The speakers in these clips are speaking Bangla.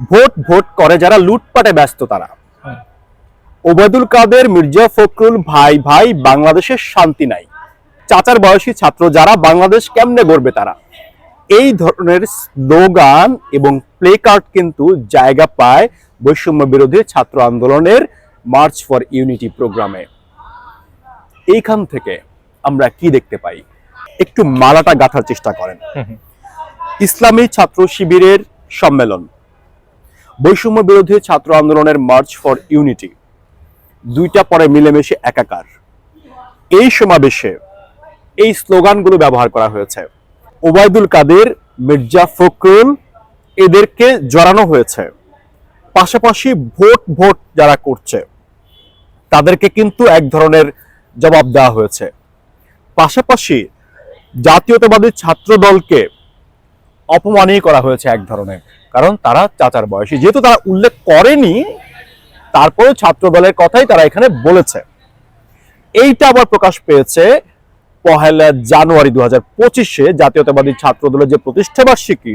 ভোট ভোট করে যারা লুটপাটে ব্যস্ত তারা। হুম। ওবায়দুল কাদের মির্জা ফখরুল ভাই ভাই বাংলাদেশের শান্তি নাই। চাচার বয়সী ছাত্র যারা বাংলাদেশ কেমনে গড়বে তারা? এই ধরনের স্লোগান এবং প্লে কার্ড কিন্তু জায়গা পায় বৈষম্য বিরোধী ছাত্র আন্দোলনের মার্চ ফর ইউনিটি প্রোগ্রামে। এইখান থেকে আমরা কি দেখতে পাই? একটু মালাটা গাঁথার চেষ্টা করেন। ইসলামী ছাত্র শিবিরের সম্মেলন। বৈষম্য বিরোধী ছাত্র আন্দোলনের মার্চ ফর ইউনিটি। দুইটা পরে মিলেমিশে একাকার। এই সমাবেশে এই স্লোগানগুলো ব্যবহার করা হয়েছে। ওবায়দুল কাদের, মির্জা ফখরুল এদেরকে জড়ানো হয়েছে। পাশাপাশি ভোট ভোট যারা করছে, তাদেরকে কিন্তু এক ধরনের জবাব দেওয়া হয়েছে। পাশাপাশি জাতীয়তাবাদী ছাত্র দলকে অপমানই করা হয়েছে এক ধরনের। কারণ তারা চাচার বয়সী। যেহেতু তারা উল্লেখ করেনি তারপরে ছাত্র দলের কথাই তারা এখানে বলেছে। এইটা আবার প্রকাশ পেয়েছে পহেলা জানুয়ারি দু হাজার পঁচিশে জাতীয়তাবাদী ছাত্র দলের যে প্রতিষ্ঠা বার্ষিকী,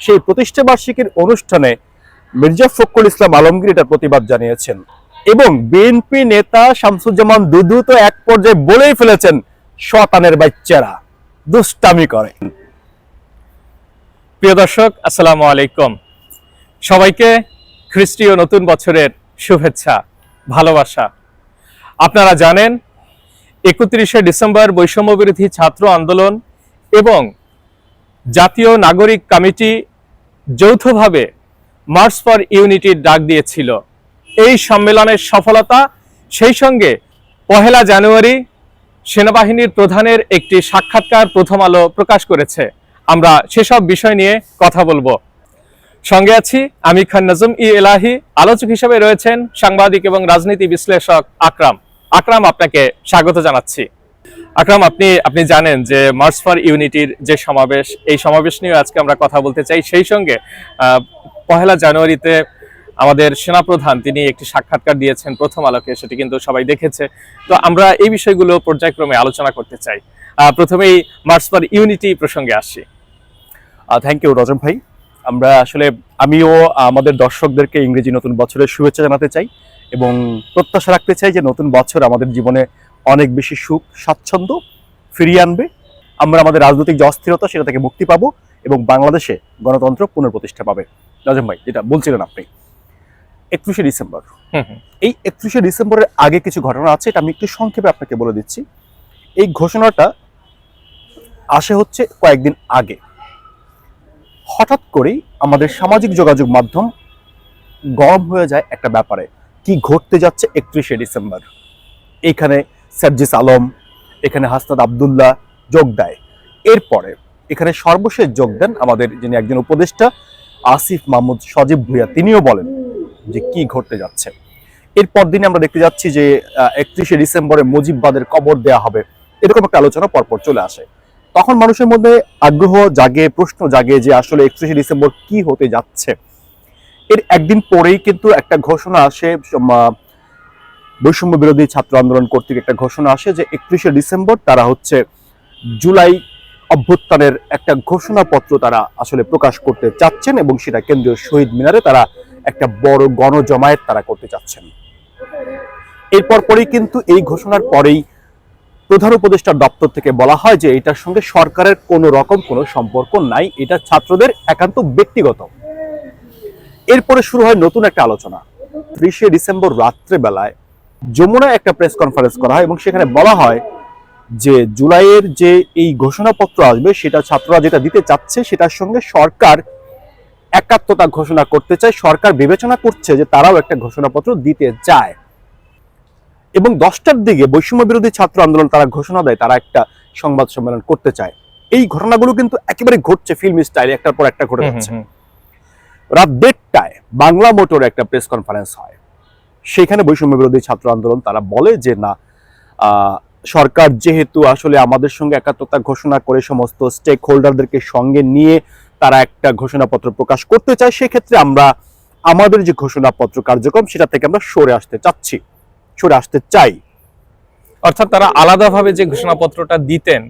সেই প্রতিষ্ঠা বার্ষিকীর অনুষ্ঠানে মির্জা ফখরুল ইসলাম আলমগীর এটার প্রতিবাদ জানিয়েছেন। এবং বিএনপি নেতা শামসুজ্জামান দুদু তো এক পর্যায়ে বলেই ফেলেছেন শতানের বাচ্চারা দুষ্টামি করে। প্রিয় দর্শক, আসসালামু আলাইকুম। সবাইকে খ্রিস্টীয় নতুন বছরের শুভেচ্ছা, ভালোবাসা। আপনারা জানেন, একত্রিশে ডিসেম্বর বৈষম্য বিরোধী ছাত্র আন্দোলন এবং জাতীয় নাগরিক কমিটি যৌথভাবে মার্চ ফর ইউনিটির ডাক দিয়েছিল। এই সম্মেলনের সফলতা সেই সঙ্গে পহেলা জানুয়ারি সেনাবাহিনীর প্রধানের একটি সাক্ষাৎকার প্রথম আলো প্রকাশ করেছে। আমরা সেসব বিষয় নিয়ে কথা বলব। সঙ্গে আছি আমি খান নজম, ই এলাহি। আলোচক হিসেবে রয়েছেন সাংবাদিক এবং রাজনীতি বিশ্লেষক আকরাম। আকরাম, আপনাকে স্বাগত জানাচ্ছি। আকরাম, আপনি আপনি জানেন যে মার্চ ফর ইউনিটির যে সমাবেশ, এই সমাবেশ নিয়ে আজকে আমরা কথা বলতে চাই। সেই সঙ্গে পহেলা জানুয়ারিতে আমাদের সেনাপ্রধান, তিনি একটি সাক্ষাৎকার দিয়েছেন প্রথম আলোকে, সেটি কিন্তু সবাই দেখেছে। তো আমরা এই বিষয়গুলো পর্যায়ক্রমে আলোচনা করতে চাই। প্রথমেই মার্চ ফর ইউনিটি প্রসঙ্গে আসি। থ্যাংক ইউ রজব ভাই। আমরা আসলে আমিও আমাদের দর্শকদেরকে ইংরেজি নতুন বছরের শুভেচ্ছা জানাতে চাই এবং প্রত্যাশা রাখতে চাই যে নতুন বছর আমাদের জীবনে অনেক বেশি সুখ স্বাচ্ছন্দ্য ফিরিয়ে আনবে। আমরা আমাদের রাজনৈতিক যে অস্থিরতা সেটা থেকে মুক্তি পাবো এবং বাংলাদেশে গণতন্ত্র পুনঃপ্রতিষ্ঠা পাবে। রজব ভাই যেটা বলছিলেন আপনি একত্রিশে ডিসেম্বর। হুম হুম। এই একত্রিশে ডিসেম্বরের আগে কিছু ঘটনা আছে এটা আমি একটু সংক্ষেপে আপনাকে বলে দিচ্ছি। এই ঘোষণাটা আসে হচ্ছে কয়েকদিন আগে। হঠাৎ করেই আমাদের সামাজিক যোগাযোগ মাধ্যম গরম হয়ে যায় একটা ব্যাপারে। কি ঘটতে যাচ্ছে একত্রিশে ডিসেম্বর? এখানে সার্জিস আলম, এখানে হাসনাদ আবদুল্লাহ যোগ দেয়। এরপরে এখানে সর্বশেষ যোগ দেন আমাদের যিনি একজন উপদেষ্টা, আসিফ মাহমুদ সজীব ভুইয়া। তিনিও বলেন যে কি ঘটতে যাচ্ছে। এরপর দিনে আমরা দেখতে যাচ্ছি যে একত্রিশে ডিসেম্বরে মুজিববাদের কবর দেয়া হবে। এরকম একটা আলোচনা পরপর চলে আসে। তখন মানুষের মধ্যে আগ্রহ জাগে, প্রশ্ন জাগে যে আসলে একত্রিশে ডিসেম্বর কি হতে যাচ্ছে। এর একদিন পরেই কিন্তু একটা ঘোষণা আসে বৈষম্য বিরোধী ছাত্র আন্দোলন কর্তৃক একটা ঘোষণা আসে যে একত্রিশে ডিসেম্বর তারা হচ্ছে জুলাই অভ্যুত্থানের একটা ঘোষণাপত্র তারা আসলে প্রকাশ করতে চাচ্ছেন এবং সেটা কেন্দ্রীয় শহীদ মিনারে তারা একটা বড় গণজমায়েত তারা করতে চাচ্ছেন। এরপর পরেই কিন্তু এই ঘোষণার পরেই প্রধান উপদেষ্টার দপ্তর থেকে বলা হয় যে এটার সঙ্গে সরকারের কোনো রকম কোনো সম্পর্ক নাই। এটা ছাত্রদের একান্ত ব্যক্তিগত। এরপরে শুরু হয় নতুন একটা আলোচনা। ত্রিশে ডিসেম্বর রাত্রে বেলায় যমুনায় একটা প্রেস কনফারেন্স করা হয় এবং সেখানে বলা হয় যে জুলাইয়ের যে এই ঘোষণাপত্র আসবে, সেটা ছাত্ররা যেটা দিতে চাচ্ছে, সেটার সঙ্গে সরকার একাত্মতা ঘোষণা করতে চায়। সরকার বিবেচনা করছে যে তারাও একটা ঘোষণাপত্র দিতে চায়। এবং দশটার দিকে বৈষম্য বিরোধী ছাত্র আন্দোলন তারা ঘোষণা দেয় তারা একটা সংবাদ সম্মেলন করতে চায়। এই ঘটনাগুলো কিন্তু একেবারে ঘটছে ফিল্ম স্টাইলে একটার পর একটা ঘটে যাচ্ছে। রাত দেড়টায় বাংলা মোটরে একটা প্রেস কনফারেন্স হয়। সেখানে বৈষম্য বিরোধী ছাত্র আন্দোলন তারা বলে যে না আহ, সরকার যেহেতু আসলে আমাদের সঙ্গে একাত্মতা ঘোষণা করে সমস্ত স্টেক হোল্ডারদেরকে সঙ্গে নিয়ে তারা একটা ঘোষণাপত্র প্রকাশ করতে চায় সেক্ষেত্রে আমরা আমাদের যে ঘোষণাপত্র কার্যক্রম সেটা থেকে আমরা সরে আসতে চাচ্ছি। সরে আসতে চাই। অর্থাৎ তারা আলাদাভাবে যে ঘোষণাপত্রটা দিতেন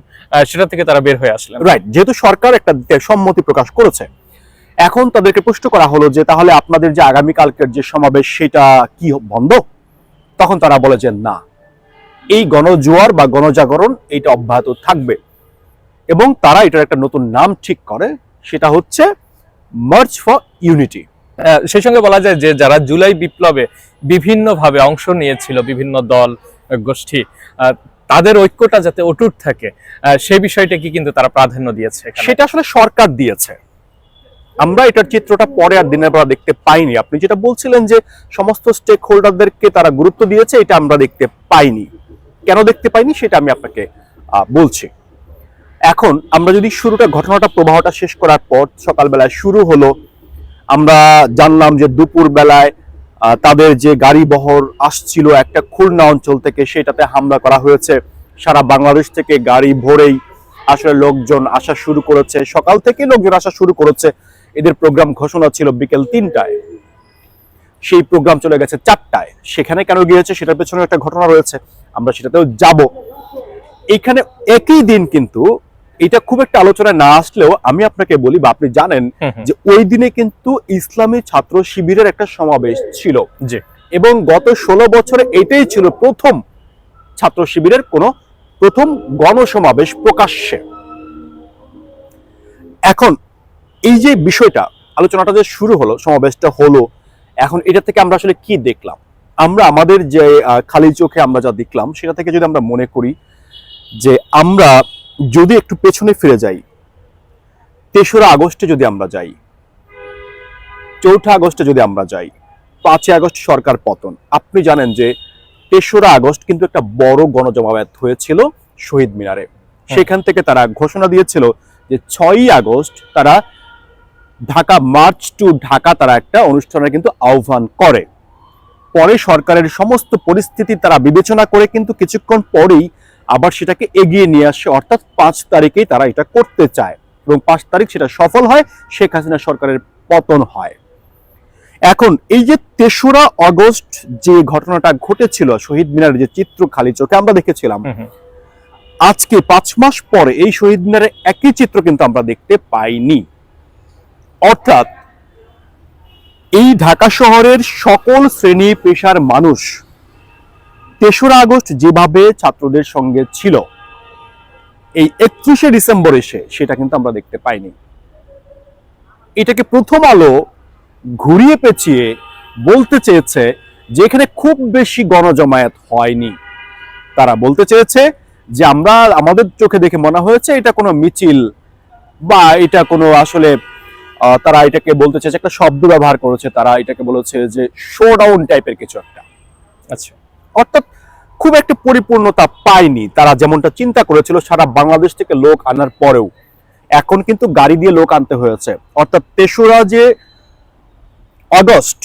সেটা থেকে তারা বের হয়ে আসলেন। রাইট যেহেতু সরকার একটা সম্মতি প্রকাশ করেছে। এখন তাদেরকে প্রশ্ন করা হলো যে তাহলে আপনাদের যে আগামীকালকের যে সমাবেশ সেটা কি বন্ধ? তখন তারা বলে যে না। এই গণজোয়ার বা গণজাগরণ এটা অব্যাহত থাকবে। এবং তারা এটার একটা নতুন নাম ঠিক করে সেটা হচ্ছে মার্চ ফর ইউনিটি সেই সঙ্গে বলা যায় যে যারা জুলাই বিপ্লবে বিভিন্নভাবে অংশ নিয়েছিল বিভিন্ন দল গোষ্ঠী তাদের ঐক্যটা যাতে অটুট থাকে আহ, বিষয়টা কি কিন্তু তারা প্রাধান্য দিয়েছে সেটা আসলে সরকার দিয়েছে। আমরা এটার চিত্রটা পরে আর দিনের বেলা দেখতে পাইনি। আপনি যেটা বলছিলেন যে সমস্ত স্টেক হোল্ডারদেরকে তারা গুরুত্ব দিয়েছে এটা আমরা দেখতে পাইনি। কেন দেখতে পাইনি সেটা আমি আপনাকে বলছি। এখন আমরা যদি শুরুটা ঘটনাটা প্রবাহটা শেষ করার পর সকালবেলায় শুরু হলো আমরা জানলাম যে দুপুর বেলায় তাদের যে গাড়ি বহর আসছিল একটা খুলনা অঞ্চল থেকে, সেটাতে হামলা করা হয়েছে। সারা বাংলাদেশ থেকে গাড়ি ভরেই আসলে লোকজন আসা শুরু করেছে। সকাল থেকে লোকজন আসা শুরু করেছে। এদের প্রোগ্রাম ঘোষণা ছিল বিকেল তিনটায়। সেই প্রোগ্রাম চলে গেছে চারটায়। সেখানে কেন গিয়েছে সেটার পেছনে একটা ঘটনা রয়েছে। আমরা সেটাতেও যাব। এখানে একই দিন কিন্তু এটা খুব একটা আলোচনায় না আসলেও আমি আপনাকে বলি বা আপনি জানেন যে ওই দিনে কিন্তু ইসলামী ছাত্র শিবিরের একটা সমাবেশ ছিল। জি। এবং গত ষোলো বছরে এটাই ছিল প্রথম ছাত্র শিবিরের কোন প্রথম গণসমাবেশ প্রকাশ্যে। এখন এই যে বিষয়টা আলোচনাটা যে শুরু হলো সমাবেশটা হলো এখন এটা থেকে আমরা আসলে কি দেখলাম? আমরা আমাদের যে খালি চোখে আমরা যা দেখলাম সেটা থেকে যদি আমরা মনে করি যে আমরা যদি একটু পেছনে ফিরে যাই তেসরা আগস্টে যদি আমরা যাই চৌঠা আগস্টে যদি আমরা যাই পাঁচই আগস্ট সরকার পতন। আপনি জানেন যে তেসরা আগস্ট কিন্তু একটা বড় গণজমায়েত হয়েছিল শহীদ মিনারে। সেখান থেকে তারা ঘোষণা দিয়েছিল যে ছয়ই আগস্ট তারা ঢাকা মার্চ টু ঢাকা তারা একটা অনুষ্ঠানের কিন্তু আহ্বান করে। পরে সরকারের সমস্ত পরিস্থিতি তারা বিবেচনা করে কিন্তু কিছুক্ষণ পরেই আবার সেটাকে এগিয়ে নিয়ে আসে অর্থাৎ পাঁচ তারিখেই তারা এটা করতে চায় এবং পাঁচ তারিখ সেটা সফল হয় শেখ হাসিনা সরকারের পতন হয়। এখন এই যে তেসরা অগস্ট যে ঘটনাটা ঘটেছিল শহীদ মিনারের যে চিত্র খালি চোখে আমরা দেখেছিলাম আজকে পাঁচ মাস পরে এই শহীদ মিনারের একই চিত্র কিন্তু আমরা দেখতে পাইনি। অর্থাৎ এই ঢাকা শহরের সকল শ্রেণি পেশার মানুষ তেসরা আগস্ট যেভাবে ছাত্রদের সঙ্গে ছিল, এই একত্রিশে ডিসেম্বর এসে সেটা কিন্তু আমরা দেখতে পাইনি। এটাকে প্রথম আলো ঘুরিয়ে পেঁচিয়ে বলতে চেয়েছে যে এখানে খুব বেশি গণজমায়েত হয়নি। তারা বলতে চেয়েছে যে আমরা আমাদের চোখে দেখে মনে হয়েছে এটা কোনো মিছিল বা এটা কোনো আসলে তারা এটাকে বলতে চেয়েছে একটা শব্দ ব্যবহার করেছে, তারা এটাকে বলেছে যে শো ডাউন টাইপের কিছু একটা। আচ্ছা। অর্থাৎ খুব একটা পরিপূর্ণতা পায়নি। তারা যেমনটা চিন্তা করেছিল সারা বাংলাদেশ থেকে লোক আনার পরেও। এখন কিন্তু গাড়ি দিয়ে লোক আনতে হয়েছে। অর্থাৎ তেসরা যে অগস্ট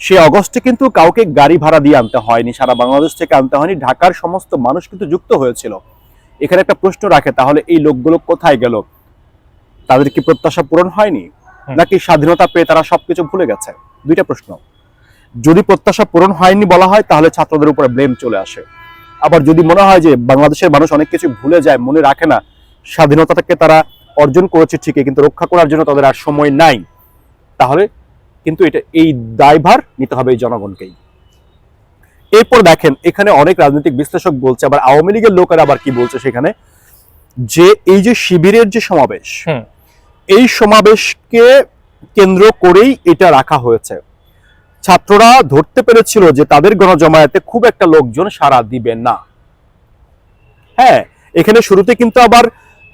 সে অগস্টে কিন্তু কাউকে গাড়ি ভাড়া দিয়ে আনতে হয়নি। সারা বাংলাদেশ থেকে আনতে হয়নি। ঢাকার সমস্ত মানুষ কিন্তু যুক্ত হয়েছিল। এখানে একটা প্রশ্ন রাখে তাহলে এই লোকগুলো কোথায় গেল? তাদের কি প্রত্যাশা পূরণ হয়নি? নাকি স্বাধীনতা পেয়ে তারা সবকিছু ভুলে গেছে? দুইটা প্রশ্ন। যদি প্রত্যাশা পূরণ হয়নি বলা হয় তাহলে ছাত্রদের উপরে ব্লেম চলে আসে। আবার যদি মনে হয় যে বাংলাদেশের মানুষ অনেক কিছু ভুলে যায় মনে রাখে না স্বাধীনতাটাকে তারা অর্জন করেছে ঠিকই কিন্তু রক্ষা করার জন্য তাদের আর সময় নাই তাহলে কিন্তু এটা এই দায়ভার নিতে হবে এই জনগণকেই। এরপর দেখেন এখানে অনেক রাজনৈতিক বিশ্লেষক বলছে আবার আওয়ামী লীগের লোকেরা আবার কি বলছে সেখানে? যে এই যে শিবিরের যে সমাবেশ এই সমাবেশকে কেন্দ্র করেই এটা রাখা হয়েছে। ছাত্ররা ধরতে পেরেছিল যে তাদের গণজমায়েতে খুব একটা লোকজন সাড়া দিবে না। হ্যাঁ এখানে শুরুতে কিন্তু আবার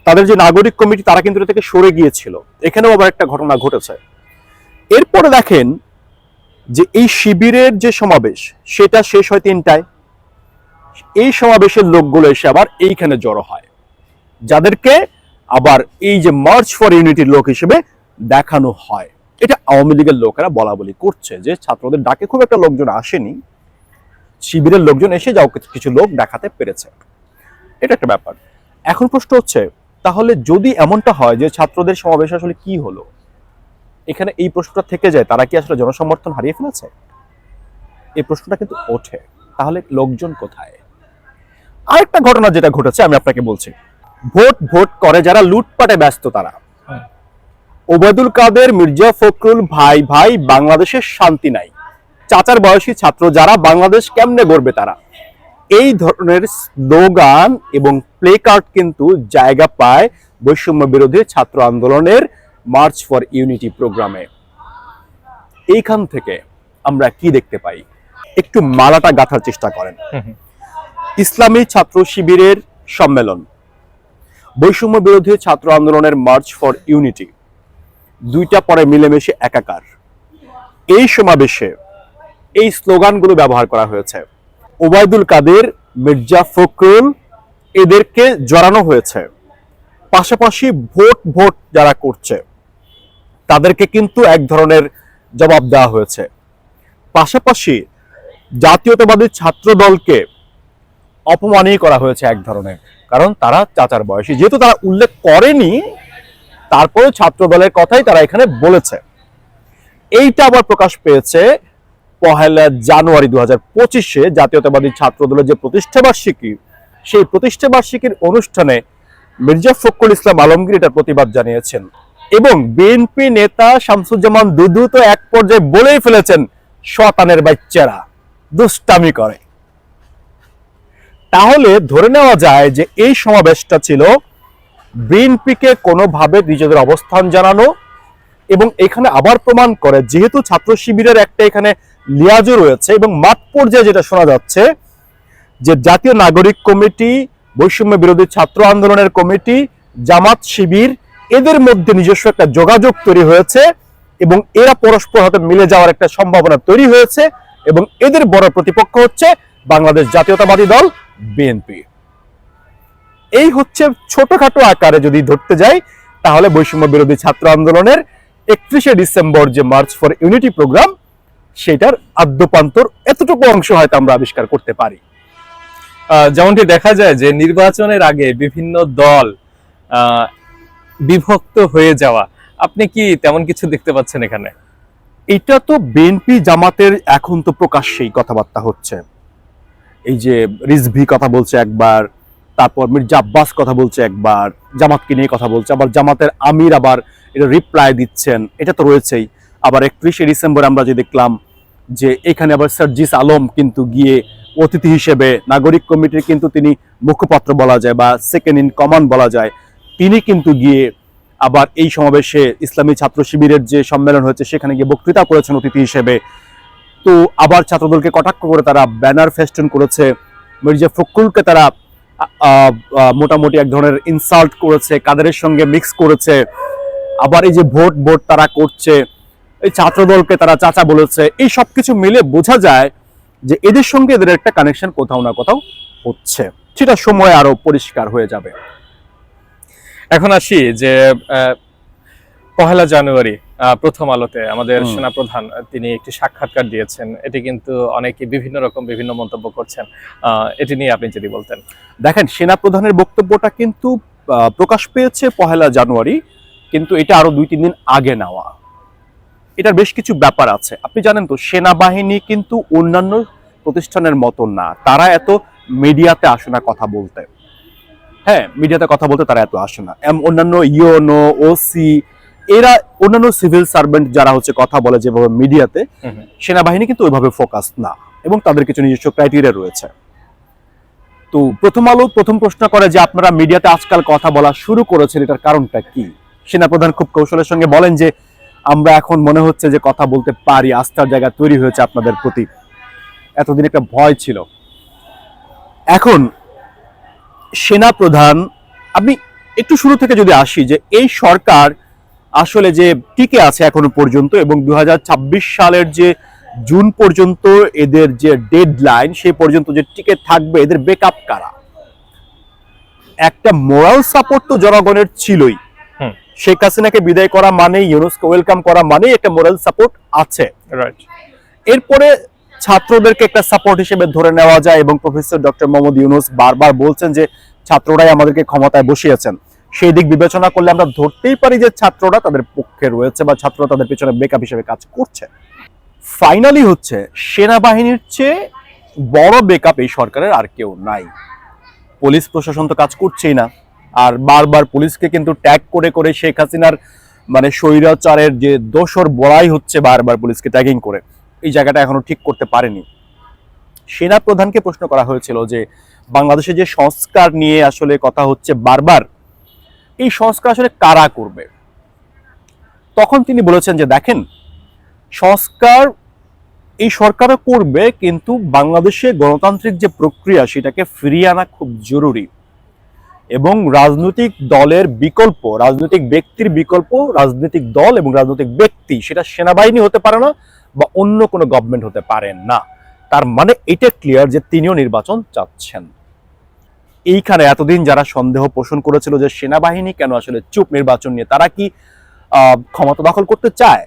তাদের যে নাগরিক কমিটি, তারা কিন্তু থেকে সরে গিয়েছিল। এখানেও আবার একটা ঘটনা ঘটেছে। এরপরে দেখেন যে এই শিবিরের যে সমাবেশ, সেটা শেষ হয় তিনটায়। এই সমাবেশের লোকগুলো এসে আবার এইখানে জড়ো হয়। যাদেরকে আবার এই যে মার্চ ফর ইউনিটির লোক হিসেবে দেখানো হয়। এটা আওয়ামী লীগের লোকেরা বলা বলি করছে যে ছাত্রদের ডাকে খুব একটা লোকজন আসেনি। শিবিরের লোকজন এসে যাও, কিছু- লোক দেখাতে পেরেছে। এটা একটা ব্যাপার। এখন প্রশ্ন হচ্ছে, তাহলে যদি এমনটা হয় যে ছাত্রদের সমাবেশ আসলে কি হলো? এখানে এই প্রশ্নটা থেকে যায়, তারা কি আসলে জনসমর্থন হারিয়ে ফেলেছে? এই প্রশ্নটা কিন্তু ওঠে। তাহলে লোকজন কোথায়? আরেকটা ঘটনা যেটা ঘটেছে, আমি আপনাকে বলছি। ভোট ভোট করে যারা লুটপাটে ব্যস্ত তারা। ওবায়দুল কাদের মির্জা ফখরুল ভাই ভাই বাংলাদেশের শান্তি নাই। চাচার বয়সী ছাত্র যারা বাংলাদেশ কেমনে গড়বে তারা? এই ধরনের স্লোগান এবং প্লে কার্ড কিন্তু জায়গা পায় বৈষম্য বিরোধী ছাত্র আন্দোলনের মার্চ ফর ইউনিটি প্রোগ্রামে। এইখান থেকে আমরা কি দেখতে পাই? একটু মালাটা গাঁথার চেষ্টা করেন। ইসলামী ছাত্র শিবিরের সম্মেলন। বৈষম্য বিরোধী ছাত্র আন্দোলনের মার্চ ফর ইউনিটি। দুইটা পরে মিলেমিশে একাকার। এই সমাবেশে এই স্লোগানগুলো ব্যবহার করা হয়েছে। ওবায়দুল কাদের, মির্জা ফখরুল এদেরকে জড়ানো হয়েছে। পাশাপাশি ভোট ভোট যারা করছে, তাদেরকে কিন্তু এক ধরনের জবাব দেওয়া হয়েছে। পাশাপাশি জাতীয়তাবাদী ছাত্র দলকে অপমানই করা হয়েছে এক ধরনের, কারণ তারা চাচার বয়সী। যেহেতু তারা উল্লেখ করেনি তারপরে ছাত্র দলের কথাই তারা এখানে বলেছে। এইটা আবার প্রকাশ পেয়েছে পহেলা জানুয়ারি দু হাজার পঁচিশে জাতীয়তাবাদী ছাত্র দলের যে প্রতিষ্ঠা বার্ষিকী, সেই প্রতিষ্ঠা বার্ষিকীর অনুষ্ঠানে মির্জা ফখরুল ইসলাম আলমগীর এটার প্রতিবাদ জানিয়েছেন এবং বিএনপি নেতা শামসুজ্জামান দুদু তো এক পর্যায়ে বলেই ফেলেছেন শতানের বাচ্চারা দুষ্টামি করে। তাহলে ধরে নেওয়া যায় যে এই সমাবেশটা ছিল বিএনপিকে কোনোভাবে নিজেদের অবস্থান জানানো এবং এখানে আবার প্রমাণ করে, যেহেতু ছাত্র শিবিরের একটা এখানে লিয়াজও রয়েছে এবং মাঠ পর্যায়ে যেটা শোনা যাচ্ছে, যে জাতীয় নাগরিক কমিটি, বৈষম্য বিরোধী ছাত্র আন্দোলনের কমিটি, জামাত শিবির, এদের মধ্যে নিজস্ব একটা যোগাযোগ তৈরি হয়েছে এবং এরা পরস্পর হাতে মিলে যাওয়ার একটা সম্ভাবনা তৈরি হয়েছে এবং এদের বড় প্রতিপক্ষ হচ্ছে বাংলাদেশ জাতীয়তাবাদী দল বিএনপি এই হচ্ছে ছোটখাটো আকারে যদি ধরতে যাই, তাহলে বৈষম্য বিরোধী ছাত্র আন্দোলনের একত্রিশে ডিসেম্বর যে মার্চ ফর ইউনিটি প্রোগ্রাম সেটার আদ্যপান্তর এতটুকু অংশ হয়তো আমরা আবিষ্কার করতে পারি। যেমনটি দেখা যায় যে নির্বাচনের আগে বিভিন্ন দল বিভক্ত হয়ে যাওয়া, আপনি কি তেমন কিছু দেখতে পাচ্ছেন এখানে? এটা তো বিএনপি জামাতের এখন তো প্রকাশ্যেই কথাবার্তা হচ্ছে। এই যে রিজভি কথা বলছে একবার তারপর মির্জা আব্বাস কথা বলছে একবার, জামাতকে নিয়ে কথা বলছে, আবার জামাতের আমির আবার এটা রিপ্লাই দিচ্ছেন, এটা তো রয়েছেই। আবার একত্রিশে ডিসেম্বর আমরা যে দেখলাম যে এখানে আবার সার্জিস আলম কিন্তু গিয়ে অতিথি হিসেবে, নাগরিক কমিটির কিন্তু তিনি মুখপাত্র বলা যায় বা সেকেন্ড ইন কমান্ড বলা যায়, তিনি কিন্তু গিয়ে আবার এই সমাবেশে ইসলামী ছাত্র শিবিরের যে সম্মেলন হয়েছে সেখানে গিয়ে বক্তৃতা করেছেন অতিথি হিসেবে। তো আবার ছাত্রদলকে কটাক্ষ করে তারা ব্যানার ফেস্টন করেছে, মির্জা ফখরুলকে তারা মোটামুটি এক ধরনের ইনসাল্ট করেছে, কাদেরের সঙ্গে মিক্স করেছে। আবার এই যে ভোট ভোট তারা করছে, এই ছাত্রদলকে তারা চাচা বলেছে, এই সব কিছু মিলে বোঝা যায় যে এদের সঙ্গে এদের একটা কানেকশন কোথাও না কোথাও হচ্ছে। সেটা সময় আরও পরিষ্কার হয়ে যাবে। এখন আসি যে পহেলা জানুয়ারি প্রথম আলোতে আমাদের। সেনাপ্রধান তিনি একটি সাক্ষাৎকার দিয়েছেন। এটি কিন্তু অনেকে বিভিন্ন রকম বিভিন্ন মন্তব্য করছেন। এটি নিয়ে আপনি যদি বলতেন। দেখেন সেনাপ্রধানের বক্তব্যটা কিন্তু প্রকাশ পেয়েছে পহেলা জানুয়ারি কিন্তু এটা আরও দুই তিন দিন আগে নেওয়া। এটার বেশ কিছু ব্যাপার আছে। আপনি জানেন তো সেনাবাহিনী কিন্তু অন্যান্য প্রতিষ্ঠানের মতো না। তারা এত মিডিয়াতে আসে না কথা বলতে। হ্যাঁ মিডিয়াতে কথা বলতে তারা এত আসে না। অন্যান্য ইওনো ওসি এরা অন্যান্য সিভিল সার্ভেন্ট যারা হচ্ছে কথা বলে যেভাবে মিডিয়াতে। সেনাবাহিনী কিন্তু ওইভাবে ফোকাস না এবং তাদের কিছু নিজস্ব ক্রাইটেরিয়া রয়েছে। তো প্রথম আলো প্রথম প্রশ্ন করে যে আপনারা মিডিয়াতে আজকাল কথা বলা শুরু করেছেন এটার কারণটা কি? সেনাপ্রধান খুব কৌশলের সঙ্গে বলেন যে আমরা এখন মনে হচ্ছে যে কথা বলতে পারি আস্থার জায়গা তৈরি হয়েছে আপনাদের প্রতি। এতদিন একটা ভয় ছিল। এখন সেনাপ্রধান আমি একটু শুরু থেকে যদি আসি যে এই সরকার আসলে যে টিকে আছে এখনও পর্যন্ত এবং দু হাজার ছাব্বিশ সালের যে জুন পর্যন্ত এদের যে ডেড লাইন সেই পর্যন্ত যে টিকে থাকবে এদের বেকআপ কারা? একটা মোরাল সাপোর্ট তো জনগণের ছিলই। হুম। শেখ হাসিনাকে বিদায় করা মানে ইউনুসকে ওয়েলকাম করা মানেই একটা মোরাল সাপোর্ট আছে। রাইট এরপরে ছাত্রদেরকে একটা সাপোর্ট হিসেবে ধরে নেওয়া যায় এবং প্রফেসর ডক্টর মোহাম্মদ ইউনুস বারবার বলছেন যে ছাত্ররাই আমাদেরকে ক্ষমতায় বসিয়েছেন। সেই দিক বিবেচনা করলে আমরা ধরতেই পারি যে ছাত্ররা তাদের পক্ষে রয়েছে বা ছাত্ররা তাদের পেছনে বেকআপ হিসেবে কাজ করছে। ফাইনালি হচ্ছে, সেনাবাহিনীর চেয়ে বড় বেকআপ এই সরকারের আর কেউ নাই। পুলিশ প্রশাসন তো কাজ করছেই না। আর বারবার পুলিশকে কিন্তু ট্যাগ করে করে শেখ হাসিনার মানে স্বৈরাচারের যে দোষর বড়াই হচ্ছে বারবার পুলিশকে ট্যাগিং করে, এই জায়গাটা এখনও ঠিক করতে পারেনি। সেনা প্রধানকে প্রশ্ন করা হয়েছিল যে, বাংলাদেশে যে সংস্কার নিয়ে আসলে কথা হচ্ছে বারবার এই সংস্কার আসলে কারা করবে? তখন তিনি বলেছেন যে, দেখেন, সংস্কার এই সরকারও করবে, কিন্তু বাংলাদেশে গণতান্ত্রিক যে প্রক্রিয়া, সেটাকে ফিরিয়ে আনা খুব জরুরি। এবং রাজনৈতিক দলের বিকল্প, রাজনৈতিক ব্যক্তির বিকল্প, রাজনৈতিক দল এবং রাজনৈতিক ব্যক্তি, সেটা সেনাবাহিনী হতে পারে না বা অন্য কোনো গভর্নমেন্ট হতে পারে না। তার মানে এটা ক্লিয়ার যে তিনিও নির্বাচন চাচ্ছেন। এইখানে এতদিন যারা সন্দেহ পোষণ করেছিল যে সেনাবাহিনী কেন আসলে চুপ নির্বাচন নিয়ে তারা কি ক্ষমতা দখল করতে চায়?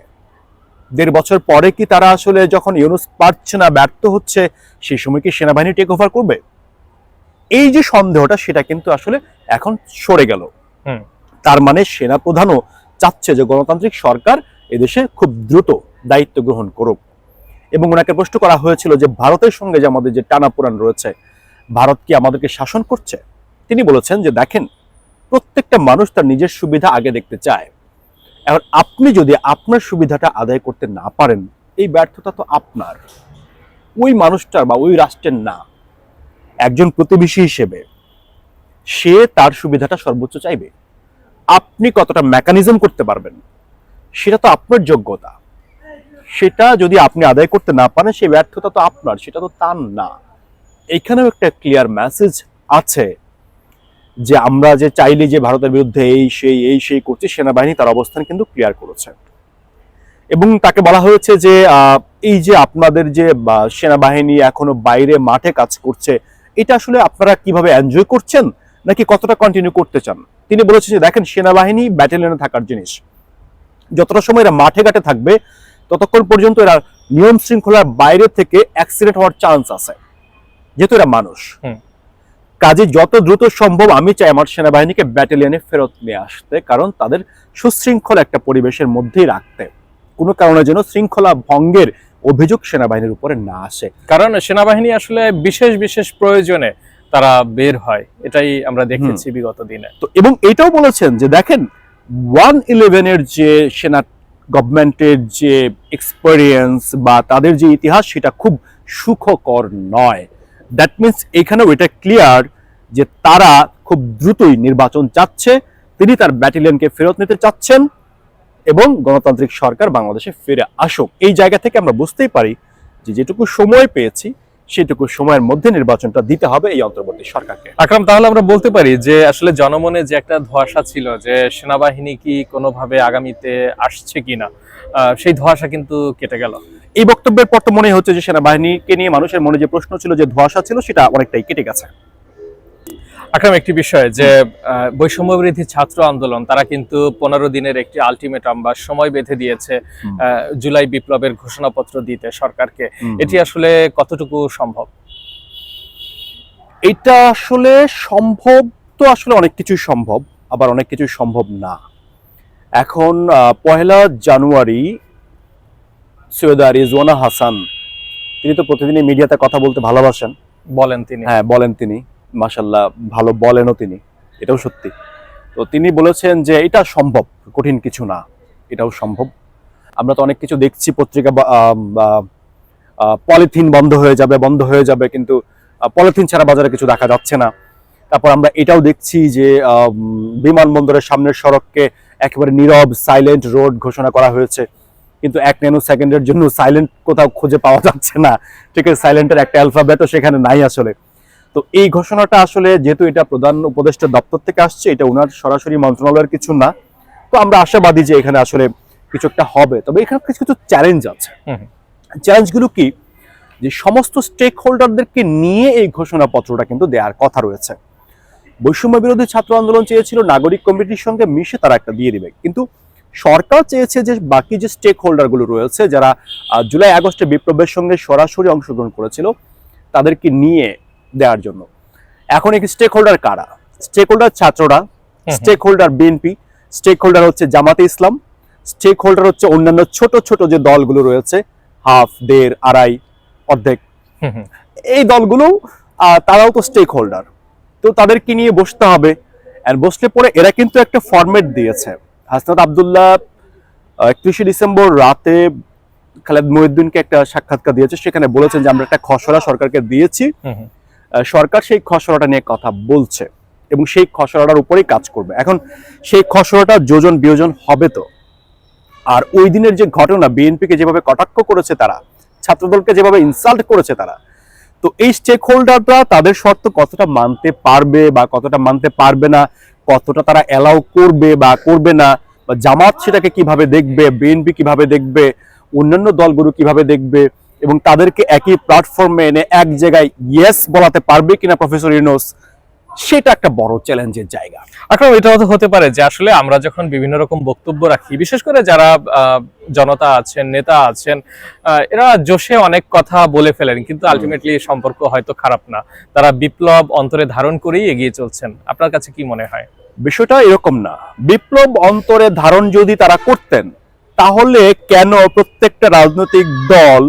দেড় বছর পরে কি তারা আসলে যখন ইউনুস পারছে না ব্যর্থ হচ্ছে সেই সময় কি সেনাবাহিনী টেক ওভার করবে? এই যে সন্দেহটা সেটা কিন্তু আসলে এখন সরে গেল। হুম। তার মানে সেনাপ্রধানও চাচ্ছে যে গণতান্ত্রিক সরকার এদেশে খুব দ্রুত দায়িত্ব গ্রহণ করুক। এবং ওনাকে প্রশ্ন করা হয়েছিল যে ভারতের সঙ্গে যে আমাদের যে টানাপোড়ান রয়েছে ভারত কি আমাদেরকে শাসন করছে? তিনি বলেছেন যে, দেখেন, প্রত্যেকটা মানুষ তার নিজের সুবিধা আগে দেখতে চায়। এখন আপনি যদি আপনার সুবিধাটা আদায় করতে না পারেন, এই ব্যর্থতা তো আপনার। ওই মানুষটার বা ওই রাষ্ট্রের না। একজন প্রতিবেশী হিসেবে সে তার সুবিধাটা সর্বোচ্চ চাইবে। আপনি কতটা মেকানিজম করতে পারবেন, সেটা তো আপনার যোগ্যতা। সেটা যদি আপনি আদায় করতে না পারেন, সেই ব্যর্থতা তো আপনার, সেটা তো তার না। এখানেও একটা ক্লিয়ার মেসেজ আছে যে আমরা যে চাইলে যে ভারতের বিরুদ্ধে এই, সেই এই, সেই করছি, সেনাবাহিনী তার অবস্থান কিন্তু ক্লিয়ার করেছে। এবং তাকে বলা হয়েছে যে এই যে আপনাদের যে সেনাবাহিনী এখনও বাইরে মাঠে কাজ করছে, এটা আসলে আপনারা কীভাবে এনজয় করছেন, নাকি কতটা কন্টিনিউ করতে চান? তিনি বলেছেন যে, দেখেন, সেনাবাহিনী ব্যাটালিয়নে থাকার জিনিস। যতটা সময় এরা মাঠে ঘাটে থাকবে, ততক্ষণ পর্যন্ত এরা নিয়ম শৃঙ্খলার বাইরে থেকে অ্যাক্সিডেন্ট হওয়ার চান্স আছে। যেহেতু এরা মানুষ। কাজে যত দ্রুত সম্ভব আমি চাই আমার সেনাবাহিনীকে ব্যাটালিয়নে ফেরত নিয়ে আসতে কারণ তাদের সুশৃঙ্খল একটা পরিবেশের মধ্যেই রাখতে। কোনো কারণে যেন শৃঙ্খলা ভঙ্গের অভিযোগ সেনাবাহিনীর উপরে না আসে। কারণ সেনাবাহিনী আসলে বিশেষ বিশেষ প্রয়োজনে তারা বের হয়। এটাই আমরা দেখেছি বিগত দিনে। তো এবং এটাও বলেছেন যে দেখেন ওয়ান ইলেভেনের যে সেনা গভর্নমেন্টের যে এক্সপেরিয়েন্স বা তাদের যে ইতিহাস সেটা খুব সুখকর নয়। দ্যাট মিনস এখানেও এটা ক্লিয়ার যে তারা খুব দ্রুতই নির্বাচন চাচ্ছে। তিনি তার ব্যাটালিয়নকে ফেরত নিতে চাচ্ছেন এবং গণতান্ত্রিক সরকার বাংলাদেশে ফিরে আসুক। এই জায়গা থেকে আমরা বুঝতেই পারি যে যেটুকু সময় পেয়েছি, সেটুকু সময়ের মধ্যে নির্বাচনটা দিতে হবে এই অন্তর্বর্তী সরকারকে। আকরাম, তাহলে আমরা বলতে পারি যে আসলে জনমনে যে একটা ধোঁয়াশা ছিল যে সেনাবাহিনী কি কোনোভাবে আগামীতে আসছে কিনা সেই ধোঁয়াশা কিন্তু কেটে গেল। এই বক্তব্যের পর তো মনে হচ্ছে যে সেনাবাহিনীকে নিয়ে মানুষের মনে যে প্রশ্ন ছিল যে ধোঁয়াশা ছিল সেটা অনেকটাই কেটে গেছে। আকরাম একটি বিষয় যে বৈষম্য বিরোধী ছাত্র আন্দোলন তারা কিন্তু পনেরো দিনের একটি আলটিমেটাম বা সময় বেঁধে দিয়েছে জুলাই বিপ্লবের ঘোষণাপত্র দিতে সরকারকে। এটি আসলে কতটুকু সম্ভব? এটা আসলে সম্ভব তো আসলে অনেক কিছুই সম্ভব আবার অনেক কিছুই সম্ভব না। এখন আহ, পহেলা জানুয়ারি সৈয়দা রিজওয়ানা হাসান। তিনি তো প্রতিদিনই মিডিয়াতে কথা বলতে ভালোবাসেন। বলেন তিনি। হ্যাঁ বলেন তিনি। মাসাল্লাহ ভালো বলেনও তিনি। এটাও সত্যি। তো তিনি বলেছেন যে এটা সম্ভব কঠিন কিছু না। এটাও সম্ভব। আমরা তো অনেক কিছু দেখছি পত্রিকা বা, পলিথিন বন্ধ হয়ে যাবে বন্ধ হয়ে যাবে কিন্তু পলিথিন ছাড়া বাজারে কিছু দেখা যাচ্ছে না। তারপর আমরা এটাও দেখছি যে বিমানবন্দরের সামনের সড়ককে একেবারে নীরব সাইলেন্ট রোড ঘোষণা করা হয়েছে। কিন্তু এক ন্যানো সেকেন্ডের জন্য সাইলেন্ট কোথাও খুঁজে পাওয়া যাচ্ছে না। ঠিক আছে সাইলেন্টের একটা অ্যালফাবেটও সেখানে নাই আসলে। তো এই ঘোষণাটা আসলে যেহেতু এটা প্রধান উপদেষ্টা দপ্তর থেকে আসছে এটা ওনার সরাসরি মন্ত্রণালয়ের কিছু না। তো আমরা আশাবাদী যে এখানে আসলে কিছু একটা হবে। তবে এখানে কিছু কিছু চ্যালেঞ্জ আছে। চ্যালেঞ্জগুলো কি? যে সমস্ত স্টেক হোল্ডারদেরকে নিয়ে এই ঘোষণাপত্রটা কিন্তু দেওয়ার কথা রয়েছে। বৈষম্য বিরোধী ছাত্র আন্দোলন চেয়েছিল নাগরিক কমিটির সঙ্গে মিশে তারা একটা দিয়ে দিবে। কিন্তু সরকার চেয়েছে যে বাকি যে স্টেক হোল্ডারগুলো রয়েছে যারা জুলাই আগস্টে বিপ্লবের সঙ্গে সরাসরি অংশগ্রহণ করেছিল তাদেরকে নিয়ে দেওয়ার জন্য। এখন এই স্টেক হোল্ডার কারা? স্টেক হোল্ডার ছাত্ররা। Stakeholder BNP stakeholder হচ্ছে জামাতে ইসলাম স্টেক হোল্ডার হচ্ছে অন্যান্য ছোট ছোট যে দলগুলো রয়েছে হাফ দেড় আড়াই অর্ধেক। এই দলগুলো তারাও তো স্টেক হোল্ডার তো তাদেরকে নিয়ে বসতে হবে। বসলে পরে এরা কিন্তু একটা ফরম্যাট দিয়েছে। হাসনাত আবদুল্লাহ একত্রিশে ডিসেম্বর রাতে খালেদ মহিউদ্দিনকে একটা সাক্ষাৎকার দিয়েছে। সেখানে বলেছেন যে আমরা একটা খসড়া সরকারকে দিয়েছি। সরকার সেই খসড়াটা নিয়ে কথা বলছে এবং সেই খসড়াটার উপরেই কাজ করবে। এখন সেই খসড়াটা যোজন বিয়োজন হবে তো? আর ওই দিনের যে ঘটনা বিএনপিকে যেভাবে কটাক্ষ করেছে তারা ছাত্রদলকে যেভাবে ইনসাল্ট করেছে তারা তো এই স্টেক হোল্ডাররা তাদের শর্ত কতটা মানতে পারবে বা কতটা মানতে পারবে না কতটা তারা অ্যালাউ করবে বা করবে না বা জামাত সেটাকে কীভাবে দেখবে বিএনপি কীভাবে দেখবে অন্যান্য দলগুলো কীভাবে দেখবে এবং তাদেরকে একই প্ল্যাটফর্মে এনে এক জায়গায় ইয়েস বলাতে পারবে কিনা প্রফেসর ইউনুস সেটা একটা বড় চ্যালেঞ্জের জায়গা। এখন এটাও তো হতে পারে যে আসলে আমরা যখন বিভিন্ন রকম বক্তব্য রাখি বিশেষ করে যারা আহ, জনতা আছেন নেতা আছেন এরা জোশে অনেক কথা বলে ফেলেন কিন্তু আলটিমেটলি সম্পর্ক হয়তো খারাপ না। তারা বিপ্লব অন্তরে ধারণ করেই এগিয়ে চলছেন। আপনার কাছে কি মনে হয়? বিষয়টা এরকম না। বিপ্লব অন্তরে ধারণ যদি তারা করতেন, তাহলে কেন প্রত্যেকটা রাজনৈতিক দল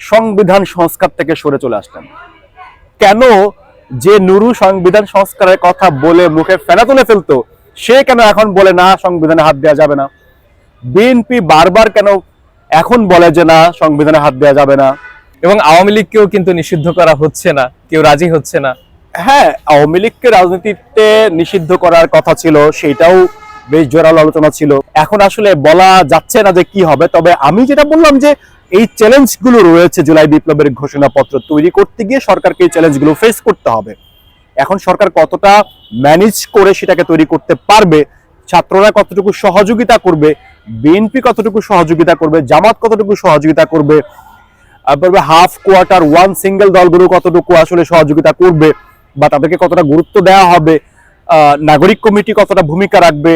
সংবিধান সংস্কার থেকে সরে চলে আসতেন? কেন যে নুরু সংবিধান সংস্কারের কথা বলে মুখে ফেনা তুলে ফেলতো, সে কেন এখন বলে না, সংবিধানে হাত দেওয়া যাবে না? বিএনপি বারবার কেন এখন বলে যে না, সংবিধানে হাত দেওয়া যাবে না? এবং আওয়ামী লীগকেও কিন্তু নিষিদ্ধ করা হচ্ছে না, কেউ রাজি হচ্ছে না। হ্যাঁ আওয়ামী লীগকে রাজনীতিতে নিষিদ্ধ করার কথা ছিল সেটাও বেশ জোরালো আলোচনা ছিল। এখন আসলে বলা যাচ্ছে না যে কি হবে, তবে আমি যেটা বললাম যে এই চ্যালেঞ্জগুলো রয়েছে জুলাই বিপ্লবের ঘোষণাপত্র তৈরি করতে গিয়ে সরকারকে এই চ্যালেঞ্জগুলো ফেস করতে হবে। এখন সরকার কতটা ম্যানেজ করে সেটাকে তৈরি করতে পারবে, ছাত্ররা কতটুকু সহযোগিতা করবে, বিএনপি কতটুকু সহযোগিতা করবে, জামাত কতটুকু সহযোগিতা করবে হাফ কোয়ার্টার ওয়ান সিঙ্গেল দলগুলো কতটুকু আসলে সহযোগিতা করবে বা তাদেরকে কতটা গুরুত্ব দেওয়া হবে আহ, নাগরিক কমিটি কতটা ভূমিকা রাখবে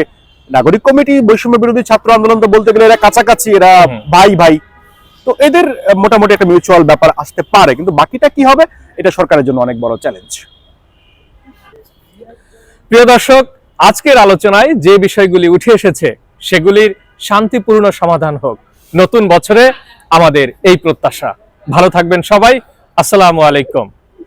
নাগরিক কমিটি বৈষম্য বিরোধী ছাত্র আন্দোলন তো বলতে গেলে এরা কাছাকাছি এরা ভাই ভাই। তো এদের মোটামুটি একটা মিউচুয়াল ব্যাপার আসতে পারে কিন্তু বাকিটা কি হবে এটা সরকারের জন্য অনেক বড় চ্যালেঞ্জ প্রিয় দর্শক আজকের আলোচনায় যে বিষয়গুলি উঠে এসেছে সেগুলির শান্তিপূর্ণ সমাধান হোক। নতুন বছরে আমাদের এই প্রত্যাশা। ভালো থাকবেন সবাই। আসসালামু আলাইকুম।